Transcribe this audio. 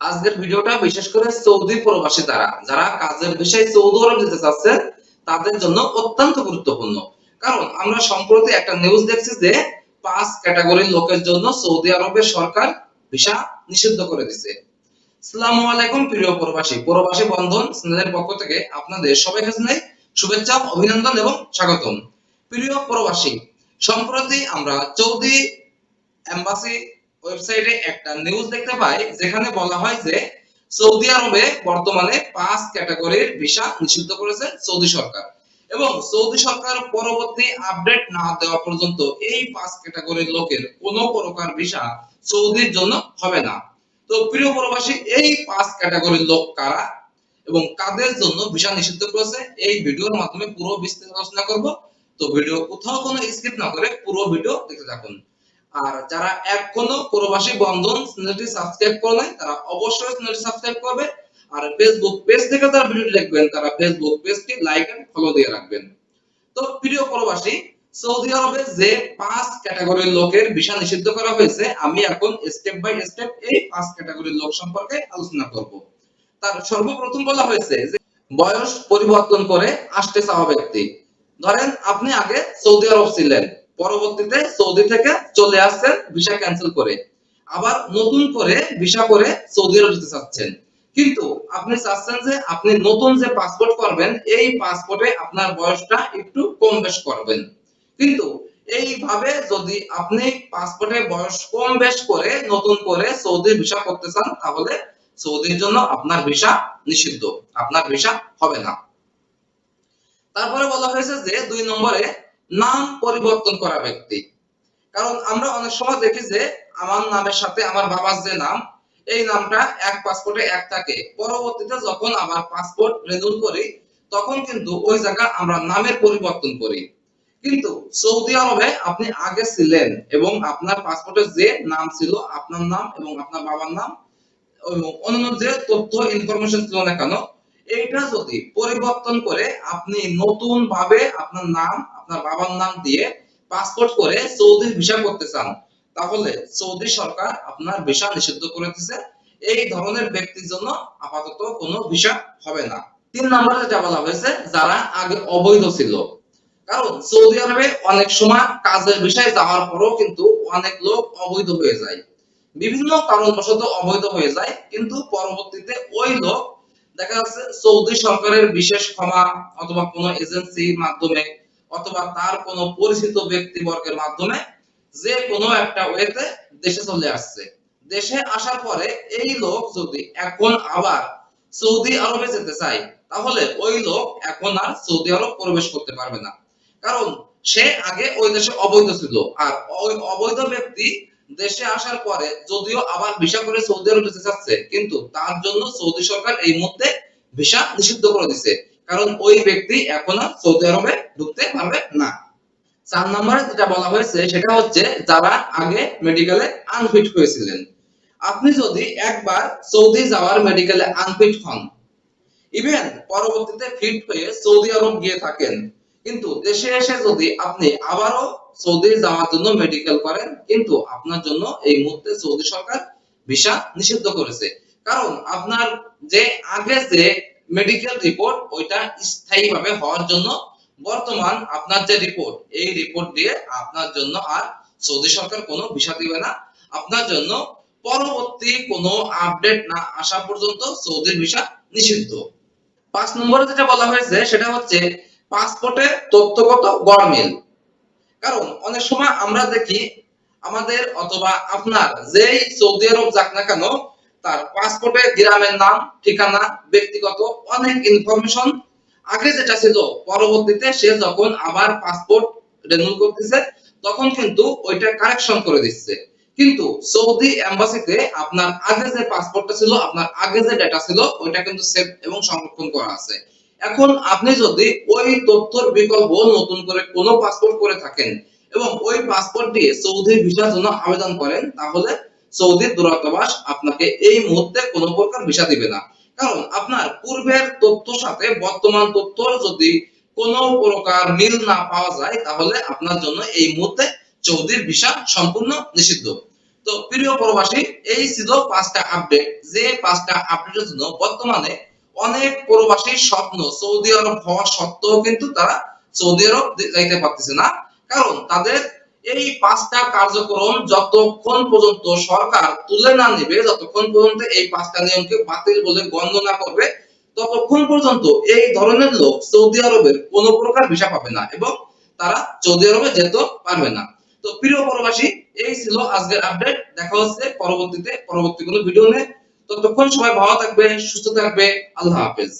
আজকের ভিডিওটা বিশেষ করে সৌদি প্রবাসী দ্বারা, যারা কাজের বিষয়ে সৌদি আরব যেতে চাচ্ছে, তাদের জন্য অত্যন্ত গুরুত্বপূর্ণ। কারণ আমরা সম্প্রতি একটা নিউজ দেখছি যে পাঁচ ক্যাটাগরির লোকের জন্য সৌদি আরবের সরকার ভিসা নিষিদ্ধ করে দিছে। আসসালামু আলাইকুম, প্রিয় প্রবাসী। প্রবাসী বন্ধন চ্যানেলের পক্ষ থেকে আপনাদের সবাইকে জানাই শুভেচ্ছা, অভিনন্দন এবং স্বাগতম। প্রিয় প্রবাসী, সম্প্রতি আমরা চৌদি এম্বাসি ওয়েবসাইটে একটা নিউজ দেখতে পাই, যেখানে বলা হয় যে সৌদি আরবে বর্তমানে পাঁচ ক্যাটাগরির ভিসা নিষিদ্ধ করেছে সৌদি সরকার। এবং সৌদি সরকার পরবর্তী আপডেট না দেওয়া পর্যন্ত এই পাঁচ ক্যাটাগরির লোকের কোনো প্রকার ভিসা সৌদির জন্য হবে না। তো প্রিয় প্রবাসী, এই পাঁচ ক্যাটাগরির লোক কারা এবং কাদের জন্য ভিসা নিষিদ্ধ করেছে, এই ভিডিওর মাধ্যমে পুরো বিস্তারিত আলোচনা করব। তো ভিডিও কোথাও কোনো স্কিপ না করে পুরো ভিডিও দেখতে থাকুন। আর যারা এখনও প্রবাসী বন্ধন চ্যানেলটি সাবস্ক্রাইব করে নাই, তারা অবশ্যই চ্যানেলটি সাবস্ক্রাইব করবে। আর ফেসবুক পেজ থেকে যারা ভিডিও দেখবেন, তারা ফেসবুক পেজটি লাইক এন্ড ফলো দিয়ে রাখবেন। তো প্রিয় প্রবাসী, সৌদি আরবে যে পাঁচ ক্যাটাগরির লোকের ভিসা নিষিদ্ধ করা হয়েছে, আমি এখন স্টেপ বাই স্টেপ এই পাঁচ ক্যাটাগরির লোক সম্পর্কে আলোচনা করব। তার সর্বপ্রথম বলা হয়েছে যে, বয়স পরিবর্তন করে আসতে চাওয়া ব্যক্তি। ধরেন আপনি আগে সৌদি আরব ছিলেন। পরবর্তীতে সৌদি থেকে চলে আসছেন ভিসা ক্যান্সেল করে। আবার নতুন করে ভিসা করে সৌদি আরব যেতে চাচ্ছেন। কিন্তু আপনি চাচ্ছেন যে আপনি নতুন যে পাসপোর্ট করবেন, এই পাসপোর্টে আপনার বয়সটা একটু কম বেশ করবেন। কিন্তু এইভাবে যদি আপনি পাসপোর্টে বয়স কম বেশ করে নতুন করে সৌদির ভিসা করতে চান, তাহলে সৌদির জন্য আপনার ভিসা নিষিদ্ধ। আপনার ভিসা হবে না। তারপরে বলা হয়েছে যে দুই নম্বরে নাম পরিবর্তন করা ব্যক্তি। কারণ আমরা অনেক সময় দেখি যে, আমার নামের সাথে আমার বাবার যে নাম, এই নামটা এক পাসপোর্টে এক থাকে। পরবর্তীতে যখন আমার পাসপোর্ট রিনিউ করি, তখন কিন্তু ওই জায়গা আমরা নামের পরিবর্তন করি। কিন্তু সৌদি আরবে আপনি আগে ছিলেন এবং আপনার পাসপোর্টে যে নাম ছিল, আপনার নাম এবং আপনার বাবার নাম, এবং অন্যান্য যে তথ্য ইনফরমেশন ছিল না কেন এইটা যদি পরিবর্তন করে আপনি নতুন ভাবে আপনার নাম, আপনার বাবার নাম দিয়ে পাসপোর্ট করে সৌদির ভিসা করতে চান, তাহলে সৌদি সরকার আপনার ভিসা নিষিদ্ধ করে দিছে। এই ধরনের ব্যক্তির জন্য আপাতত কোনো ভিসা হবে না। তিন নম্বরে যেটা বলা হয়েছে, যারা আগে অবৈধ ছিল। কারণ সৌদি আরবে অনেক সময় কাজের বিষয়ে যাওয়ার পরও কিন্তু অনেক লোক অবৈধ হয়ে যায়। বিভিন্ন কারণবশত অবৈধ হয়ে যায়, কিন্তু পরবর্তীতে ওই লোক দেখা যাচ্ছে সৌদি সরকারের বিশেষ ক্ষমা অথবা কোনো এজেন্সির মাধ্যমে অথবা তার কোনো পরিচিত ব্যক্তিবর্গের মাধ্যমে যে কোনো একটা ওয়েতে দেশে চলে আসছে। দেশে আসার পরে এই লোক যদি এখন আবার সৌদি আরবে যেতে চায়, তাহলে ওই লোক এখন আর সৌদি আরব প্রবেশ করতে পারবে না। কারণ সে আগে ওই দেশে অবৈধ ছিল। আর ওই অবৈধ ব্যক্তি দেশে আসার পরে যদিও আবার ভিসা করে সৌদি আরব যেতে চাচ্ছে, কিন্তু তার জন্য সৌদি সরকার এই মুহূর্তে ভিসা নিষিদ্ধ করে দিছে। কারণ ওই ব্যক্তি এখন সৌদি আরবে ঢুকতে পারবে না। চার নম্বরে যেটা বলা হয়েছে, সেটা হচ্ছে যারা আগে মেডিকেলে আনফিট হয়েছিলেন। আপনি যদি একবার সৌদি যাওয়ার মেডিকেলে আনফিট হন ইভেন পরবর্তীতে ফিট হয়ে সৌদি আরব গিয়ে থাকেন, কিন্তু দেশে এসে যদি আপনি আবারও সৌদি যাওয়ার জন্য মেডিকেল করেন কিন্তু আপনার জন্য এই মুহূর্তে সৌদি সরকার ভিসা নিষিদ্ধ করেছে। কারণ আপনার যে আগে যে মেডিকেল রিপোর্ট ওইটা স্থায়ীভাবে হওয়ার জন্য বর্তমান আপনার যে রিপোর্ট এই রিপোর্ট দিয়ে আপনার জন্য আর সৌদি সরকার কোনো ভিসা দিবে না। আপনার জন্য পরবর্তী কোনো আপডেট না আসা পর্যন্ত সৌদির ভিসা নিষিদ্ধ। পাঁচ নম্বরে যেটা বলা হয়েছে, সেটা হচ্ছে পাসপোর্টে তথ্যগত গড়মিল কারণ অনেক সময় আমরা দেখি আমাদের অথবা আপনার যেই সৌদি আরব যাক না কেন, তার পাসপোর্টে গ্রামের নাম, ঠিকানা, ব্যক্তিগত অনেক ইনফরমেশন আগে যেটা ছিল, পরবর্তীতে সে যখন আবার পাসপোর্ট রিনিউ করতেছে, তখন কিন্তু ওইটা কারেকশন করে দিচ্ছে। কিন্তু সৌদি এম্বাসিতে আপনার আগে যে পাসপোর্টটা ছিল, আপনার আগে যে ডেটা ছিল, ওইটা কিন্তু সেভ এবং সংরক্ষণ করা আছে। এখন আপনি যদি ওই তথ্যর বিকল্প নতুন করে কোনো পাসপোর্ট করে থাকেন এবং ওই পাসপোর্ট দিয়ে সৌদি ভিসার জন্য আবেদন করেন, তাহলে সৌদির দূরান্তবাস আপনাকে এই মুহূর্তে কোনো প্রকার ভিসা দিবে না। কারণ আপনার পূর্বের তথ্য সাথে বর্তমান তথ্যর যদি কোনো প্রকার মিল না পাওয়া যায়, তাহলে আপনার জন্য এই মুহূর্তে সৌদির ভিসা সম্পূর্ণ নিষিদ্ধ। তো প্রিয় প্রবাসী, এই ছিল পাঁচটা আপডেট যে পাঁচটা আপডেটের জন্য বর্তমানে অনেক প্রবাসীর স্বপ্ন, সৌদি আরব হওয়া সত্ত্বেও কিন্তু তারা সৌদি আরব যাইতে পারতেছে না। কারণ তাদের এই পাঁচটা কার্যক্রম যতক্ষণ পর্যন্ত সরকার তুলে না নেবে, যতক্ষণ পর্যন্ত এই পাঁচটা নিয়মকে বাতিল বলে গণ্য না করবে, ততক্ষণ পর্যন্ত এই ধরনের লোক সৌদি আরবের কোন প্রকার ভিসা পাবে না এবং তারা সৌদি আরবে যেতে পারবে না। তো প্রিয় প্রবাসী, এই ছিল আজকের আপডেট দেখা হচ্ছে পরবর্তীতে, পরবর্তী কোনো ভিডিও নিয়ে। ততক্ষণ সবাই ভালো থাকবে সুস্থ থাকবে আল্লাহ হাফেজ।